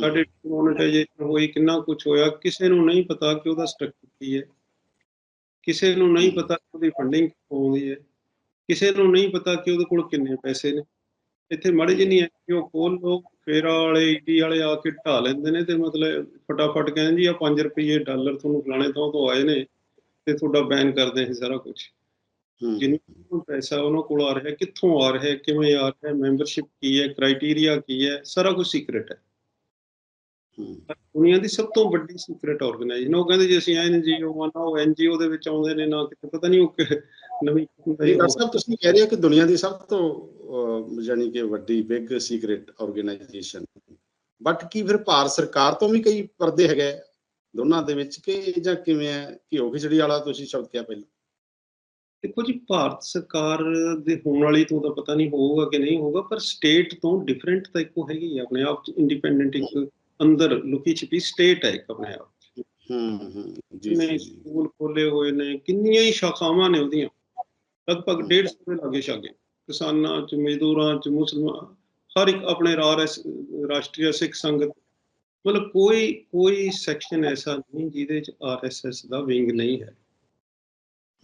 ਸਾਡੇ ਮੋਨੇਟਾਈਜੇਸ਼ਨ ਹੋਈ ਕਿੰਨਾ ਕੁਝ ਹੋਇਆ ਕਿਸੇ ਨੂੰ ਨਹੀਂ ਪਤਾ ਕਿ ਉਹਦਾ ਸਟਰਕਚਰ ਕੀ ਹੈ। ਕਿਸੇ ਨੂੰ ਨਹੀਂ ਪਤਾ ਕਿ ਉਹਦੀ ਫੰਡਿੰਗ ਆਉਂਦੀ ਹੈ। ਕਿਸੇ ਨੂੰ ਨਹੀਂ ਪਤਾ ਕਿ ਉਹਦੇ ਕੋਲ ਕਿੰਨੇ ਪੈਸੇ ਨੇ। ਇੱਥੇ ਮਾੜੀ ਜਿਹੀ ਨਹੀਂ ਐਨਜੀਓ ਖੋਲ ਲੋ ਫੇਰਾ ਵਾਲੇ ਈਟੀ ਵਾਲੇ ਆ ਕੇ ਢਾ ਲੈਂਦੇ ਨੇ ਤੇ ਮਤਲਬ ਫਟਾਫਟ ਕਹਿੰਦੇ ਜੀ ਆ 5 ਰੁਪਏ ਡਾਲਰ ਤੁਹਾਨੂੰ ਫਲਾਣੇ ਤੋਂ ਤੋਂ ਆਏ ਨੇ ਤੇ ਤੁਹਾਡਾ ਬੈਨ ਕਰਦੇ ਅਸੀਂ ਸਾਰਾ ਕੁਝ ਜਿੰਨਾ ਪੈਸਾ ਉਹਨਾਂ ਕੋਲ ਆ ਰਿਹਾ ਕਿੱਥੋਂ ਆ ਰਿਹਾ ਕਿਵੇਂ ਆ ਰਿਹਾ ਮੈਂਬਰਸ਼ਿਪ ਕੀ ਹੈ ਕ੍ਰਾਈਟੇਰੀਆ ਕੀ ਹੈ ਸਾਰਾ ਕੁਝ ਸੀਕ੍ਰੀਟ ਹੈ। ਦੁਨੀਆ ਦੀ ਸਭ ਤੋਂ ਵੱਡੀ ਸੀਕ੍ਰੀਟ ਆਰਗੇਨਾਈਜੇਸ਼ਨ ਉਹ ਕਹਿੰਦੇ ਜੀ ਅਸੀਂ ਐਨਜੀਓ ਆ ਨਾ ਉਹ ਐਨਜੀਓ ਦੇ ਵਿੱਚ ਆਉਂਦੇ ਨੇ ਨਾ ਕਿਤੇ ਪਤਾ ਨਹੀਂ ਉਹ ਕਿ- ਨਵੀਂ ਸਾਹਿਬ ਤੁਸੀਂ ਕਹਿ ਰਹੇ ਹੋ ਕਿ ਦੁਨੀਆ ਦੀ ਸਭ ਤੋਂ ਯਾਨੀ ਕਿ ਵੱਡੀ ਬਿਗ ਸੀਕ੍ਰੀਟ ਆਰਗੇਨਾਈਜੇਸ਼ਨ ਬਟ ਕੀ ਫਿਰ ਭਾਰਤ ਸਰਕਾਰ ਤੋਂ ਵੀ ਕਈ ਪਰਦੇ ਹੈਗੇ ਦੋਨਾਂ ਦੇ ਵਿੱਚ ਕਿ ਜਾਂ ਕਿਵੇਂ ਹੈ ਕਿ ਉਹ ਖਿਚੜੀ ਵਾਲਾ ਤੁਸੀਂ ਸ਼ਬਦ ਕਿਹਾ ਪਹਿਲਾਂ। ਦੇਖੋ ਜੀ ਭਾਰਤ ਸਰਕਾਰ ਦੇ ਹੋਣ ਵਾਲੀ ਤੋਂ ਤਾਂ ਪਤਾ ਨਹੀਂ ਹੋਊਗਾ ਕਿ ਨਹੀਂ ਹੋਊਗਾ ਪਰ ਸਟੇਟ ਤੋਂ ਡਿਫਰੈਂਟ ਤਾਂ ਇੱਕੋ ਹੈਗੀ ਆਪਣੇ ਆਪ ਚ ਇੰਡੀਪੈਂਡੈਂਟ ਇੱਕ ਅੰਦਰ ਲੁਕੀ ਛਿਪੀ ਸਟੇਟ ਹੈ ਇੱਕ ਆਪਣੇ ਆਪ। ਹੂੰ ਹੂੰ ਜੀ ਜੀ ਸਕੂਲ ਖੋਲੇ ਹੋਏ ਨੇ ਕਿੰਨੀਆਂ ਹੀ ਸ਼ਾਖਾਵਾਂ ਨੇ ਉਹਦੀਆਂ। ਲਗਭਗ 150 ਦੇ ਲਾਗੇ ਛਾਗੇ। ਕਿਸਾਨਾਂ ਚ ਮਜ਼ਦੂਰਾਂ ਚ ਮੁਸਲਮਾਨ ਹਰ ਇੱਕ ਆਪਣੇ ਰਾਸ਼ਟਰੀ ਸਿੱਖ ਸੰਗਤ। ਮਤਲਬ ਕੋਈ ਕੋਈ ਸੈਕਸ਼ਨ ਐਸਾ ਨਹੀਂ ਜਿਹਦੇ ਚ ਆਰਐਸਐਸ ਦਾ ਵਿੰਗ ਨਹੀਂ ਹੈ।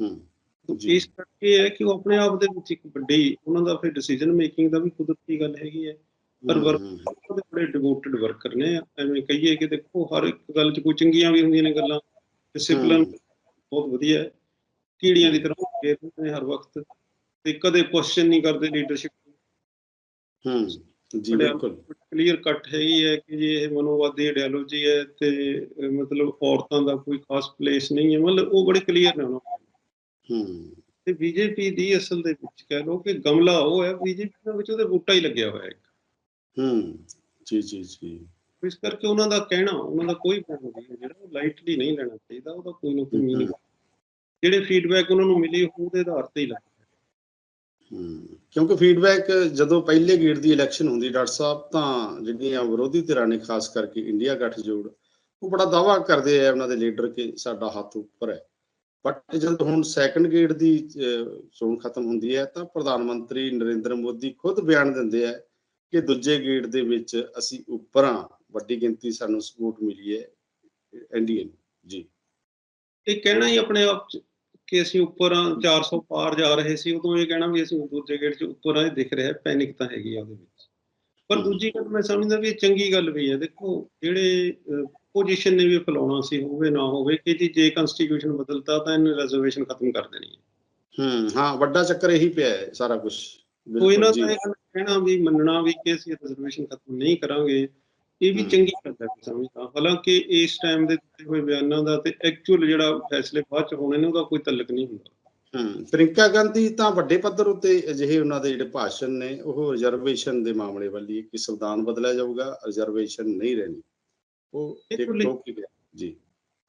ਹੂੰ ਜੀ। ਇਸ ਕਰਕੇ ਹੈ ਕਿ ਉਹ ਆਪਣੇ ਆਪ ਦੇ ਵਿੱਚ ਇੱਕ ਵੱਡੀ ਉਹਨਾਂ ਦਾ ਫਿਰ ਡਿਸੀਜਨ ਮੇਕਿੰਗ ਦਾ ਵੀ ਕੁਦਰਤੀ ਗੱਲ ਹੈਗੀ ਹੈ। ਪਰ ਵਰਕ ਹੂੰ, ਉਹਦੇ ਬੜੇ ਡਿਵੋਟਡ ਵਰਕਰ ਨੇ। ਐਵੇਂ ਕਹੀਏ ਕਿ ਦੇਖੋ ਹਰ ਇੱਕ ਗੱਲ 'ਚ ਕੋਈ ਚੰਗੀਆਂ ਵੀ ਹੁੰਦੀਆਂ ਨੇ ਗੱਲਾਂ ਡਿਸਪਲਿਨ ਬਹੁਤ ਵਧੀਆ ਹੈ। ਕੀੜੀਆਂ ਦੀ ਤਰ੍ਹਾਂ ਹੁੰਦੇ ਨੇ ਹਰ ਵਕਤ ਤੇ ਕਦੇ ਕੁਐਸਚਨ ਨਹੀਂ ਕਰਦੇ ਲੀਡਰਸ਼ਿਪ ਹੂੰ ਜੀ ਬਿਲਕੁਲ। ਕਲੀਅਰ ਕੱਟ ਹੈਗੀ ਹੈ ਕਿ ਇਹ ਮਨੋਵਾਦੀ ਆਈਡੀਓਲੋਜੀ ਹੈ ਤੇ ਮਤਲਬ ਔਰਤਾਂ ਦਾ ਕੋਈ ਖਾਸ ਪਲੇਸ ਨਹੀਂ ਹੈ। ਮਤਲਬ ਉਹ ਬੜੇ ਕਲੀਅਰ ਨੇ ਉਹਨਾਂ। ਹੂੰ। ਤੇ ਬੀਜੇਪੀ ਦੀ ਅਸਲ ਦੇ ਵਿੱਚ ਕਹਿ ਲਓ ਕਿ ਗਮਲਾ ਉਹ ਹੈ ਬੀਜੇਪੀ ਦੇ ਵਿੱਚ ਉਹਦੇ ਬੂਟਾ ਹੀ ਲੱਗਿਆ ਹੋਇਆ ਹੈ ਹੂੰ ਜੀ ਜੀ ਜੀ। ਇਸ ਕਰਕੇ ਉਹਨਾਂ ਦਾ ਕਹਿਣਾ ਉਹਨਾਂ ਦਾ ਕੋਈ plan ਨਹੀਂ ਹੈ। ਜਿਹੜਾ ਉਹ ਲਾਈਟਲੀ ਨਹੀਂ ਲੈਣਾ ਚਾਹੀਦਾ ਉਹਦਾ ਕੋਈ ਨਾ ਕੋਈ ਮੀਨਿੰਗ ਜਿਹੜੇ ਫੀਡਬੈਕ ਉਹਨਾਂ ਨੂੰ ਮਿਲੀ ਉਹਦੇ ਆਧਾਰ ਤੇ ਹੀ ਲੱਗਦਾ ਹਮ, ਕਿਉਂਕਿ ਫੀਡਬੈਕ ਜਦੋਂ ਪਹਿਲੇ ਗੇੜ ਦੀ ਇਲੈਕਸ਼ਨ ਹੁੰਦੀ ਡਾਕਟਰ ਸਾਹਿਬ ਤਾਂ ਜਿਹੜੀਆਂ ਵਿਰੋਧੀ ਧਿਰਾਂ ਨੇ ਖਾਸ ਕਰਕੇ ਇੰਡੀਆ ਗੱਠਜੋੜ ਉਹ ਬੜਾ ਦਾਵਾ ਕਰਦੇ ਆ ਉਹਨਾਂ ਦੇ ਲੀਡਰ ਕਿ ਸਾਡਾ ਹੱਥ ਉੱਪਰ ਹੈ। ਬਟ ਜਦੋਂ ਹੁਣ ਸੈਕੰਡ ਗੇੜ ਦੀ ਚੋਣ ਖਤਮ ਹੁੰਦੀ ਹੈ ਤਾਂ ਪ੍ਰਧਾਨ ਮੰਤਰੀ ਨਰਿੰਦਰ ਮੋਦੀ ਖੁਦ ਬਿਆਨ ਦਿੰਦੇ ਆ ਕਿ ਦੂਜੇ ਗੇੜ ਦੇ ਵਿੱਚ ਅਸੀਂ ਉੱਪਰ ਹਾਂ ਵੱਡੀ ਗਿਣਤੀ ਸਾਨੂੰ ਸਪੋਰਟ ਮਿਲੀ ਹੈ ਐਨਡੀਏ ਜੀ। ਇਹ ਕਹਿਣਾ ਹੀ ਆਪਣੇ ਆਪ ਕਿ ਅਸੀਂ ਉੱਪਰ ਆ 400 ਪਾਰ ਜਾ ਰਹੇ ਸੀ ਉਦੋਂ ਇਹ ਕਹਿਣਾ ਵੀ ਅਸੀਂ ਦੂਜੇ ਗੇਟ 'ਚ ਉੱਪਰ ਇਹ ਦਿਖ ਰਿਹਾ ਪੈਨਿਕ ਤਾਂ ਹੈਗੀ ਆ ਉਹਦੇ ਵਿੱਚ। ਪਰ ਦੂਜੀ ਗੱਲ ਮੈਂ ਸਮਝਦਾ ਵੀ ਇਹ ਚੰਗੀ ਗੱਲ ਵੀ ਹੈ ਦੇਖੋ ਜਿਹੜੇ ਪੋਜੀਸ਼ਨ ਨੇ ਵੀ ਫਲਾਉਣਾ ਸੀ ਹੋਵੇ ਨਾ ਹੋਵੇ ਕਿ ਜੀ ਜੇ ਕਨਸਟੀਟਿਊਸ਼ਨ ਬਦਲਤਾ ਤਾਂ ਇਹਨੇ ਰਿਜ਼ਰਵੇਸ਼ਨ ਖਤਮ ਕਰ ਦੇਣੀ ਹੈ। ਹਾਂ ਵੱਡਾ ਚੱਕਰ ਇਹੀ ਪਿਆ ਹੈ ਸਾਰਾ ਕੁਝ ਕੋਈ ਇਹ ਗੱਲ ਕਹਿਣਾ ਵੀ ਮੰਨਣਾ ਵੀ ਕਿ ਅਸੀਂ ਰਿਜ਼ਰਵੇਸ਼ਨ ਖਤਮ ਨਹੀਂ ਕਰਾਂਗੇ ਇਹ ਵੀ। ਚੰਗੀ ਗੱਲ ਹੈ ਸਮਝਦਾ ਹਾਲਾਂਕਿ ਇਸ ਟਾਈਮ ਦੇ ਦਿੱਤੇ ਹੋਏ ਬਿਆਨਾਂ ਦਾ ਤੇ ਐਕਚੁਅਲ ਜਿਹੜਾ ਫੈਸਲੇ ਬਾਅਦ ਚ ਹੋਣੇ ਨੇ ਉਹਦਾ ਕੋਈ ਤਲਕ ਨਹੀਂ ਹੁੰਦਾ। ਹਮ ਪ੍ਰਿੰਕਾ ਗਾਂਧੀ ਤਾਂ ਵੱਡੇ ਪੱਧਰ ਉੱਤੇ ਅਜਿਹੇ ਉਹਨਾਂ ਦੇ ਜਿਹੜੇ ਭਾਸ਼ਣ ਨੇ ਉਹ ਰਿਜ਼ਰਵੇਸ਼ਨ ਦੇ ਮਾਮਲੇ ਵੱਲ ਹੀ ਕਿ ਸੰਵਿਧਾਨ ਬਦਲਿਆ ਜਾਊਗਾ ਰਿਜ਼ਰਵੇਸ਼ਨ ਨਹੀਂ ਰਹਿਣੀ। ਉਹ ਇੱਕ ਹੀ ਗਿਆ ਜੀ।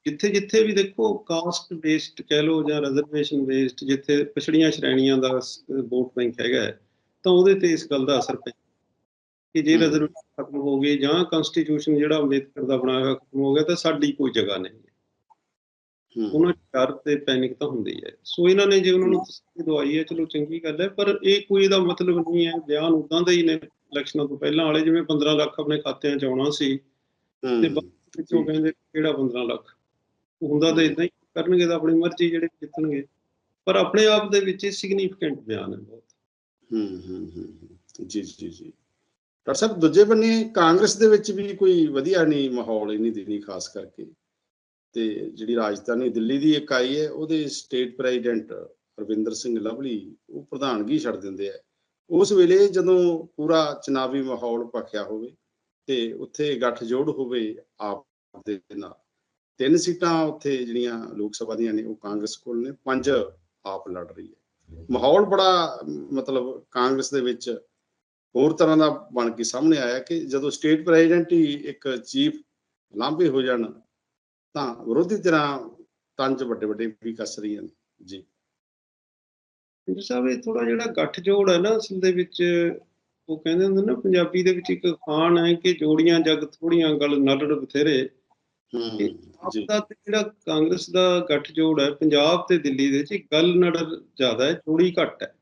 ਜਿੱਥੇ ਜਿੱਥੇ ਵੀ ਦੇਖੋ ਕਾਸਟ ਬੇਸਡ ਕਹਿ ਲਓ ਜਾਂ ਰਿਜ਼ਰਵੇਸ਼ਨ ਬੇਸਡ ਜਿੱਥੇ ਪਛੜੀਆਂ ਸ਼੍ਰੇਣੀਆਂ ਦਾ ਵੋਟ ਬੈਂਕ ਹੈਗਾ ਹੈ, ਤਾਂ ਉਹਦੇ ਤੇ ਇਸ ਗੱਲ ਦਾ ਅਸਰ ਪੈ ਕਿ ਜੇ। ਰਿਜ਼ਰਵੇਸ਼ਨ ਖਤਮ ਹੋ ਗਈ ਜਾਂ ਕਨਸਟੀਟਿਊਸ਼ਨ ਜਿਹੜਾ ਅੰਬੇਦਕਰ ਦਾ ਬਣਾਇਆ ਹੋਇਆ ਖਤਮ ਹੋ ਗਿਆ ਤਾਂ ਸਾਡੀ ਕੋਈ ਜਗ੍ਹਾ ਨਹੀਂ ਹੈ। ਉਹਨਾਂ ਡਰ ਤੇ ਪੈਨਿਕ ਤਾਂ ਹੁੰਦੀ ਹੈ। ਸੋ ਇਹਨਾਂ ਨੇ ਜੇ ਉਹਨਾਂ ਨੂੰ ਤਸੱਲੀ ਦਵਾਈ ਹੈ ਚਲੋ ਚੰਗੀ ਗੱਲ ਹੈ ਪਰ ਇਹ ਕੋਈ ਇਹਦਾ ਮਤਲਬ ਨਹੀਂ ਹੈ ਬਿਆਨ ਉਦਾਂ ਦੇ ਹੀ ਨੇ ਇਲੈਕਸ਼ਨਾਂ ਤੋਂ ਪਹਿਲਾਂ ਵਾਲੇ ਜਿਵੇਂ 15 ਲੱਖ ਆਪਣੇ ਖਾਤਿਆਂ 'ਚ ਆਉਣਾ ਸੀ ਤੇ ਵਿੱਚੋਂ ਕਹਿੰਦੇ ਕਿਹੜਾ 15 ਲੱਖ? ਹੁੰਦਾ ਤਾਂ ਇਦਾਂ ਹੀ ਕਰਨਗੇ ਤਾਂ ਆਪਣੀ ਮਰਜ਼ੀ ਜਿਹੜੇ ਜਿੱਤਣਗੇ। ਪਰ ਆਪਣੇ ਆਪ ਦੇ ਵਿੱਚ ਇਹ ਸਿਗਨੀਫੀਕੈਂਟ ਬਿਆਨ ਹੈ ਬਹੁਤ। ਹੂੰ ਹੂੰ ਹੂੰ ਹੂੰ। ਜੀ ਜੀ ਜੀ। ਡਾਕਟਰ ਸਾਹਿਬ ਦੂਜੇ ਬੰਨੇ ਕਾਂਗਰਸ ਦੇ ਵਿੱਚ ਵੀ ਕੋਈ ਵਧੀਆ ਨਹੀਂ ਮਾਹੌਲ ਇੰਨੀ ਦਿਨੀ ਖਾਸ ਕਰਕੇ। ਤੇ ਜਿਹੜੀ ਰਾਜਧਾਨੀ ਦਿੱਲੀ ਦੀ ਇਕਾਈ ਹੈ, ਉਹਦੇ ਸਟੇਟ ਪ੍ਰੈਜ਼ੀਡੈਂਟ ਰਵਿੰਦਰ ਸਿੰਘ ਲਵਲੀ, ਉਹ ਪ੍ਰਧਾਨਗੀ ਛੱਡ ਦਿੰਦੇ ਆ। ਉਸ ਵੇਲੇ ਜਦੋਂ ਪੂਰਾ ਚੁਣਾਵੀ ਮਾਹੌਲ ਭਖਿਆ ਹੋਵੇ ਤੇ ਉੱਥੇ ਗੱਠਜੋੜ ਹੋਵੇ ਆਪ ਦੇ ਨਾਲ, ਤਿੰਨ ਸੀਟਾਂ ਉੱਥੇ ਜਿਹੜੀਆਂ ਲੋਕ ਸਭਾ ਦੀਆਂ ਨੇ, ਉਹ ਕਾਂਗਰਸ ਕੋਲ ਨੇ, ਪੰਜ ਆਪ ਲੜ ਰਹੀ ਹੈ। ਮਾਹੌਲ ਬੜਾ, ਮਤਲਬ ਕਾਂਗਰਸ ਦੇ ਵਿੱਚ ਹੋਰ ਤਰ੍ਹਾਂ ਦਾ ਬਣ ਕੇ ਸਾਹਮਣੇ ਆਇਆ ਕਿ ਜਦੋਂ ਸਟੇਟ ਪ੍ਰੈਜ਼ੀਡੈਂਟ ਹੀ ਇੱਕ ਚੀਫ ਲਾਂਭੇ ਹੋ ਜਾਣ, ਤਾਂ ਵਿਰੋਧੀ ਧਿਰਾਂ ਤੰਜ ਵੱਡੇ ਵੱਡੇ ਵੀ ਕੱਸ ਰਹੀਆਂ ਨੇ। ਜੀ। ਜੀ ਸਾਹਿਬ, ਇਹ ਥੋੜਾ ਜਿਹੜਾ ਗੱਠਜੋੜ ਹੈ ਨਾ ਅਸਲ ਦੇ ਵਿੱਚ, ਉਹ ਕਹਿੰਦੇ ਹੁੰਦੇ ਨਾ ਪੰਜਾਬੀ ਦੇ ਵਿੱਚ ਇੱਕ ਖਾਨ ਹੈ ਕਿ ਜੋੜੀਆਂ ਜਗ ਥੋੜੀਆਂ ਗੱਲ ਨਲੜ ਬਥੇਰੇ। ਹੂੰ ਆਪ ਜੀ। ਦਾ ਤੇ ਜਿਹੜਾ ਕਾਂਗਰਸ ਦਾ ਗੱਠਜੋੜ ਹੈ ਪੰਜਾਬ ਤੇ ਦਿੱਲੀ ਦੇ ਵਿੱਚ ਗੱਲ ਨੜਰ ਜ਼ਿਆਦਾ ਹੈ ਜੋੜੀ ਘੱਟ ਹੈ।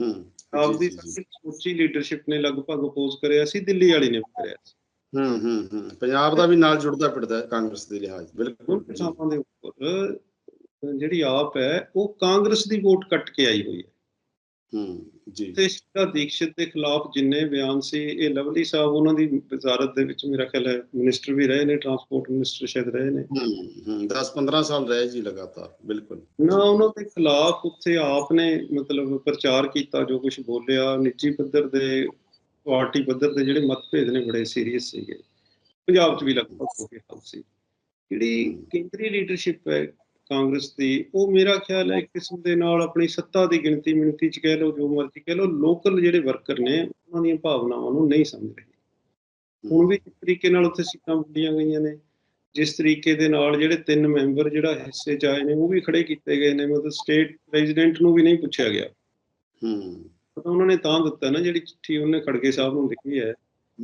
ਹੂੰ ਆਪ ਜੀ, ਦੀ ਜੀ, ਜੀ। ਸਾਰੀ ਸਮੁੱਚੀ ਲੀਡਰਸ਼ਿਪ ਨੇ ਲਗਭਗ ਅਪੋਜ਼ ਕਰਿਆ ਸੀ ਦਿੱਲੀ ਵਾਲੀ ਨੇ ਵੀ ਕਰਿਆ ਸੀ। ਹੂੰ ਹੂੰ ਹੂੰ ਪੰਜਾਬ ਦਾ ਵੀ ਨਾਲ ਜੁੜਦਾ ਫਿਰਦਾ ਹੈ ਕਾਂਗਰਸ ਦੇ ਲਿਹਾਜ਼ ਬਿਲਕੁਲ। ਜੀ। ਕਿਸਾਨਾਂ ਦੇ ਉੱਪਰ ਅਹ, ਜਿਹੜੀ ਆਪ ਹੈ ਉਹ ਕਾਂਗਰਸ ਦੀ ਵੋਟ ਕੱਟ ਕੇ ਆਈ ਹੋਈ ਹੈ। ਹੂੰ। ਜੀ। ਤੇ ਸ਼ੀਲਾ ਦੀਕਸ਼ਿਤ ਦੇ ਖਿਲਾਫ ਜਿੰਨੇ ਬਿਆਨ ਸੀ ਇਹ ਲਵਲੀ ਸਾਹਿਬ ਉਹਨਾਂ ਦੀ ਵਜ਼ਾਰਤ ਦੇ ਵਿੱਚ ਮੇਰਾ ਖਿਆਲ ਹੈ ਮਿਨਿਸਟਰ ਵੀ ਰਹੇ ਨੇ ਟਰਾਂਸਪੋਰਟ ਮਿਨਿਸਟਰ ਸ਼ਾਇਦ ਰਹੇ ਨੇ। ਹੂੰ ਹੂੰ 10 15 ਸਾਲ ਰਹੇ ਜੀ ਲਗਾਤਾਰ ਬਿਲਕੁਲ। ਨਾ ਉਹਨਾਂ ਦੇ ਖਿਲਾਫ ਉੱਥੇ ਆਪ ਨੇ ਮਤਲਬ ਪ੍ਰਚਾਰ ਕੀਤਾ ਜੋ ਕੁਝ ਬੋਲਿਆ ਨਿੱਜੀ ਪੱਧਰ ਦੇ ਪਾਰਟੀ ਪੱਧਰ ਦੇ ਜਿਹੜੇ ਮਤਭੇਦ ਨੇ ਬੜੇ ਸੀਰੀਅਸ ਸੀਗੇ। ਪੰਜਾਬ 'ਚ ਵੀ ਲਗਭਗ ਹੋ ਹੱਲ ਸੀ। ਜਿਹੜੀ ਕੇਂਦਰੀ ਲੀਡਰਸ਼ਿਪ ਹੈ ਕਾਂਗਰਸ ਦੀ ਉਹ ਮੇਰਾ ਖਿਆਲ ਹੈ ਇੱਕ ਕਿਸਮ ਦੇ ਨਾਲ ਆਪਣੀ ਸੱਤਾ ਦੀ ਗਿਣਤੀ ਮਿਣਤੀ 'ਚ ਕਹਿ ਲਓ ਜੋ ਮਰਜ਼ੀ ਕਹਿ ਲਓ ਲੋਕਲ ਜਿਹੜੇ ਵਰਕਰ ਨੇ ਉਹਨਾਂ ਦੀਆਂ ਭਾਵਨਾਵਾਂ ਨੂੰ ਨਹੀਂ ਸਮਝ ਰਹੇ। ਹੁਣ ਵੀ ਜਿਸ ਤਰੀਕੇ ਨਾਲ ਉੱਥੇ ਸੀਟਾਂ ਵੰਡੀਆਂ ਗਈਆਂ ਨੇ ਜਿਸ ਤਰੀਕੇ ਦੇ ਨਾਲ ਜਿਹੜੇ ਤਿੰਨ ਮੈਂਬਰ ਜਿਹੜਾ ਹਿੱਸੇ 'ਚ ਆਏ ਨੇ ਉਹ ਵੀ ਖੜੇ ਕੀਤੇ ਗਏ ਨੇ ਮਤਲਬ ਸਟੇਟ ਪ੍ਰੈਜ਼ੀਡੈਂਟ ਨੂੰ ਵੀ ਨਹੀਂ ਪੁੱਛਿਆ ਗਿਆ। ਹੂੰ। ਪਤਾ ਉਹਨਾਂ ਨੇ ਤਾਂ ਦਿੱਤਾ ਨਾ ਜਿਹੜੀ ਚਿੱਠੀ ਉਹਨੇ ਖੜਗੇ ਸਾਹਿਬ ਨੂੰ ਲਿਖੀ ਹੈ।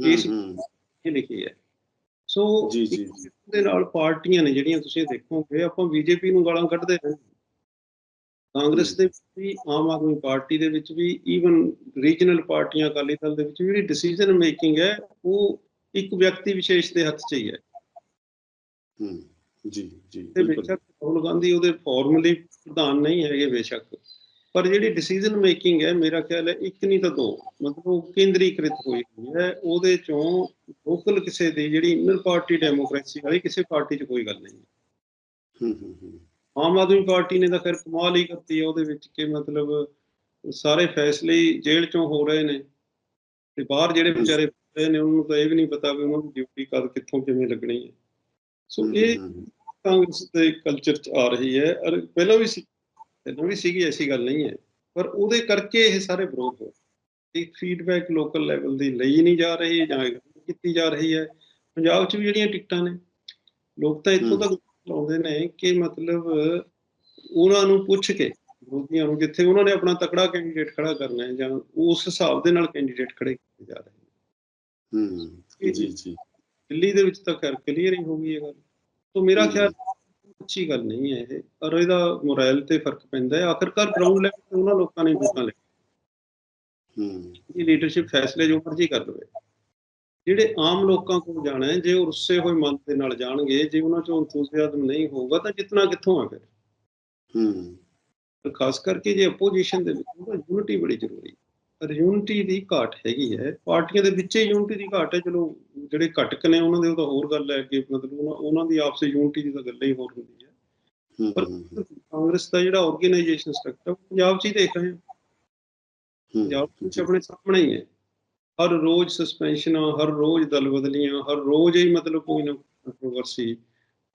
ਇਸ- ਇਹ ਲਿਖੀ ਹੈ। ਸੋ। ਦੇ ਨਾਲ ਪਾਰਟੀਆਂ ਨੇ ਜਿਹੜੀਆਂ ਤੁਸੀਂ ਦੇਖੋਗੇ ਆਪਾਂ ਬੀਜੇਪੀ ਨੂੰ ਗਾਲਾਂ ਕੱਢਦੇ ਹਾਂ ਕਾਂਗਰਸ ਦੇ ਵਿੱਚ ਵੀ ਆਮ ਆਦਮੀ ਪਾਰਟੀ ਦੇ ਵਿੱਚ ਵੀ ਈਵਨ ਰੀਜਨਲ ਪਾਰਟੀਆਂ ਅਕਾਲੀ ਦਲ ਦੇ ਵਿੱਚ ਵੀ ਜਿਹੜੀ ਡਿਸੀਜਨ ਮੇਕਿੰਗ ਹੈ ਉਹ ਇੱਕ ਵਿਅਕਤੀ ਵਿਸ਼ੇਸ਼ ਦੇ ਹੱਥ 'ਚ ਹੀ ਹੈ ਹੂੰ ਜੀ ਜੀ ਤੇ। ਬੇਸ਼ੱਕ ਰਾਹੁਲ ਗਾਂਧੀ ਉਹਦੇ ਫਾਰਮਲੀ ਪ੍ਰਧਾਨ ਨਹੀਂ ਹੈਗੇ ਬੇਸ਼ੱਕ ਪਰ ਜਿਹੜੀ ਡਿਸੀਜਨ ਮੇਕਿੰਗ ਹੈ ਮੇਰਾ ਖਿਆਲ ਹੈ ਇੱਕ ਨਹੀਂ ਤਾਂ ਦੋ। ਮਤਲਬ ਉਹ ਕੇਂਦਰੀਕ੍ਰਿਤ ਹੋਈ ਹੋਈ ਹੈ। ਉਹਦੇ ਚੋਂ ਲੋਕਲ ਕਿਸੇ ਦੀ ਜਿਹੜੀ ਇਨਰ ਪਾਰਟੀ ਡੈਮੋਕ੍ਰੇਸੀ ਵਾਲੀ ਕਿਸੇ ਪਾਰਟੀ 'ਚ ਕੋਈ ਗੱਲ ਨਹੀਂ ਹੈ। ਹੂੰ ਆਮ ਆਦਮੀ ਪਾਰਟੀ ਨੇ ਤਾਂ ਫਿਰ ਕਮਾਲ ਹੀ ਕਰਤੀ ਹੈ ਉਹਦੇ ਵਿੱਚ ਕਿ ਮਤਲਬ ਸਾਰੇ ਫੈਸਲੇ ਜੇਲ੍ਹ ਚੋਂ ਹੋ ਰਹੇ ਨੇ ਤੇ ਬਾਹਰ ਜਿਹੜੇ ਵਿਚਾਰੇ ਰਹੇ ਨੇ ਉਹਨਾਂ ਨੂੰ ਤਾਂ ਇਹ ਵੀ ਨਹੀਂ ਪਤਾ ਵੀ ਉਹਨਾਂ ਦੀ ਡਿਊਟੀ ਕਦ ਕਿੱਥੋਂ ਕਿਵੇਂ ਲੱਗਣੀ ਹੈ। ਸੋ ਇਹ। ਕਾਂਗਰਸ ਦੇ ਕਲਚਰ ਚ ਆ ਰਹੀ ਹੈ। ਔਰ ਪਹਿਲਾਂ ਵੀ ਸੀ ਪਹਿਲਾਂ ਵੀ ਸੀਗੀ ਐਸੀ ਗੱਲ ਨਹੀਂ ਹੈ। ਪਰ ਉਹਦੇ ਕਰਕੇ ਇਹ ਸਾਰੇ ਵਿਰੋਧ ਹੋ ਇੱਕ ਫੀਡਬੈਕ ਲੋਕਲ ਲੈਵਲ ਦੀ ਲਈ ਨਹੀਂ ਜਾ ਰਹੀ ਜਾਂ ਕੀਤੀ ਜਾ ਰਹੀ ਹੈ। ਪੰਜਾਬ 'ਚ ਵੀ ਜਿਹੜੀਆਂ ਟਿਕਟਾਂ ਨੇ ਲੋਕ ਤਾਂ ਇੱਥੋਂ। ਤੱਕ ਲਾਉਂਦੇ ਨੇ ਕਿ ਮਤਲਬ ਉਹਨਾਂ ਨੂੰ ਪੁੱਛ ਕੇ ਵਿਰੋਧੀਆਂ ਨੂੰ ਜਿੱਥੇ ਉਹਨਾਂ ਨੇ ਆਪਣਾ ਤਕੜਾ ਕੈਂਡੀਡੇਟ ਖੜਾ ਕਰਨਾ ਹੈ ਜਾਂ ਉਸ ਹਿਸਾਬ ਦੇ ਨਾਲ ਕੈਂਡੀਡੇਟ ਖੜੇ ਕੀਤੇ ਜਾ ਰਹੇ ਨੇ। ਹੂੰ ਜੀ ਜੀ। ਦਿੱਲੀ ਦੇ ਵਿੱਚ ਤਾਂ ਖੈਰ ਕਲੀਅਰ ਹੀ ਹੋ ਗਈ ਇਹ ਗੱਲ। ਤੋਂ ਮੇਰਾ। ਖਿਆਲ ਅੱਛੀ ਗੱਲ ਨਹੀਂ ਹੈ ਇਹ। ਔਰ ਇਹਦਾ ਮੋਰਲ ਤੇ ਫ਼ਰਕ ਪੈਂਦਾ ਹੈ। ਆਖਰਕਾਰ ਗਰਾਊਂਡ ਲੈਵਲ ਤੇ ਉਹਨਾਂ ਲੋਕਾਂ ਨੇ ਵੋਟਾਂ ਲਈ ਹੂੰ। ਇਹ ਲੀਡਰਸ਼ਿਪ ਫੈਸਲੇ ਜੋ ਮਰਜ਼ੀ ਕਰ ਲਵੇ। ਜਿਹੜੇ ਆਮ ਲੋਕਾਂ ਕੋਲ ਜਾਣਾ ਹੈ ਜੇ ਉਹ ਰੁੱਸੇ ਹੋਏ ਮਨ ਦੇ ਨਾਲ ਜਾਣਗੇ ਜੇ ਉਹਨਾਂ ਚੋਂ ਇੰਥੂਸੀਆਜ਼ਮ ਨਹੀਂ ਹੋਊਗਾ ਤਾਂ ਜਿੱਤਣਾ ਕਿੱਥੋਂ ਆ ਫਿਰ? ਹੂੰ। ਪਰ ਖਾਸ ਕਰਕੇ ਜੇ ਆਪੋਜੀਸ਼ਨ ਦੇ ਵਿੱਚ ਉਹਦਾ ਯੂਨਿਟੀ ਬੜੀ ਜ਼ਰੂਰੀ ਹੈ। ਪਰ ਯੂਨਿਟੀ ਦੀ ਘਾਟ ਹੈਗੀ ਹੈ। ਪਾਰਟੀਆਂ ਦੇ ਵਿੱਚ ਯੂਨਿਟੀ ਦੀ ਘਾਟ ਹੈ। ਚਲੋ ਜਿਹੜੇ ਘਟਕ ਨੇ ਉਹਨਾਂ ਦੇ ਉਹ ਤਾਂ ਹੋਰ ਗੱਲ ਹੈ ਕਿ ਮਤਲਬ ਉਹਨਾਂ- ਦੀ ਆਪਸੇ ਯੂਨਿਟੀ ਦੀ ਤਾਂ ਗੱਲ ਹੀ ਹੋਰ ਹੁੰਦੀ ਹੈ। ਪਰ ਕਾਂਗਰਸ ਦਾ ਜਿਹੜਾ ਆਰਗੇਨਾਈਜੇਸ਼ਨ ਸਟਰਕਚਰ ਪੰਜਾਬ 'ਚ ਹੀ ਦੇਖ ਰਹੇ ਹਾਂ। ਪੰਜਾਬ ਵਿੱਚ ਆਪਣੇ ਸਾਹਮਣੇ ਹੀ ਹੈ। ਹਰ ਰੋਜ਼ ਸਸਪੈਂਸ਼ਨਾਂ ਹਰ ਰੋਜ਼ ਦਲ ਬਦਲੀਆਂ ਹਰ ਰੋਜ਼ ਹੀ ਮਤਲਬ ਕੋਈ ਨਾ ਕੰਟਰੋਵਰਸੀ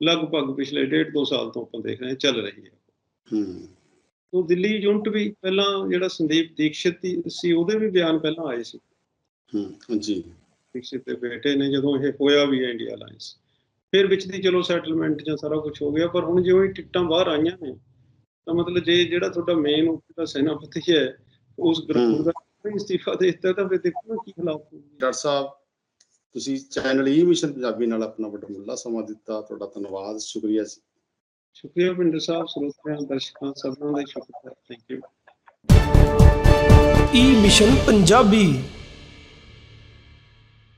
ਲਗਭਗ ਪਿਛਲੇ ਡੇਢ ਦੋ ਸਾਲ ਤੋਂ ਆਪਾਂ ਦੇਖ ਰਹੇ ਹਾਂ ਚੱਲ ਰਹੀ ਹੈ। ਹੂੰ। ਉਹ ਦਿੱਲੀ ਯੂਨਿਟ ਵੀ ਪਹਿਲਾਂ ਜਿਹੜਾ ਸੰਦੀਪ ਦੀਕਸ਼ਿਤ ਦੀ ਸੀ ਉਹਦੇ ਵੀ ਬਿਆਨ ਪਹਿਲਾਂ ਆਏ ਸੀ। ਹੂੰ ਜੀ ਦੀਕਸ਼ਿਤ ਦੇ ਬੇਟੇ ਨੇ ਜਦੋਂ ਇਹ ਹੋਇਆ ਵੀ ਇੰਡੀਆ ਅਲਾਈਅੰਸ ਫਿਰ ਵਿੱਚ ਦੀ ਚਲੋ ਸੈਟਲਮੈਂਟ ਜਾਂ ਸਾਰਾ ਕੁਝ ਹੋ ਗਿਆ ਪਰ ਹੁਣ ਜਿਉਂ ਹੀ ਟਿਕਟਾਂ ਬਾਹਰ ਆਈਆਂ ਨੇ ਤਾਂ ਮਤਲਬ ਜੇ ਜਿਹੜਾ ਤੁਹਾਡਾ ਮੇਨ ਦਾ ਸੈਨਾਪਤੀ ਹੈ ਉਸ ਗਰੁੱਪ ਦਾ ਇਸਤੀਫਾ ਦੇ ਦਿੱਤਾ ਤਾਂ ਫਿਰ ਦੇਖੋ ਕੀ ਹਾਲਾਤ ਹੋਣਗੇ। ਡਾਕਟਰ ਸਾਹਿਬ ਤੁਸੀਂ ਚੈਨਲ ਈ ਮਿਸ਼ਨ ਪੰਜਾਬੀ ਨਾਲ ਆਪਣਾ ਵੱਡਾ ਸਮਾਂ ਦਿੱਤਾ ਤੁਹਾਡਾ ਧੰਨਵਾਦ ਸ਼ੁਕਰੀਆ ਜੀ। ਸ਼ੁਕਰੀਆ ਪਿੰਡਰ ਸਾਹਿਬ ਸਰੋਤਿਆਂ ਦਰਸ਼ਕਾਂ ਸਭਨਾਂ ਦਾ ਸ਼ੁਕਰੀਆ। Thank you E mission Punjabi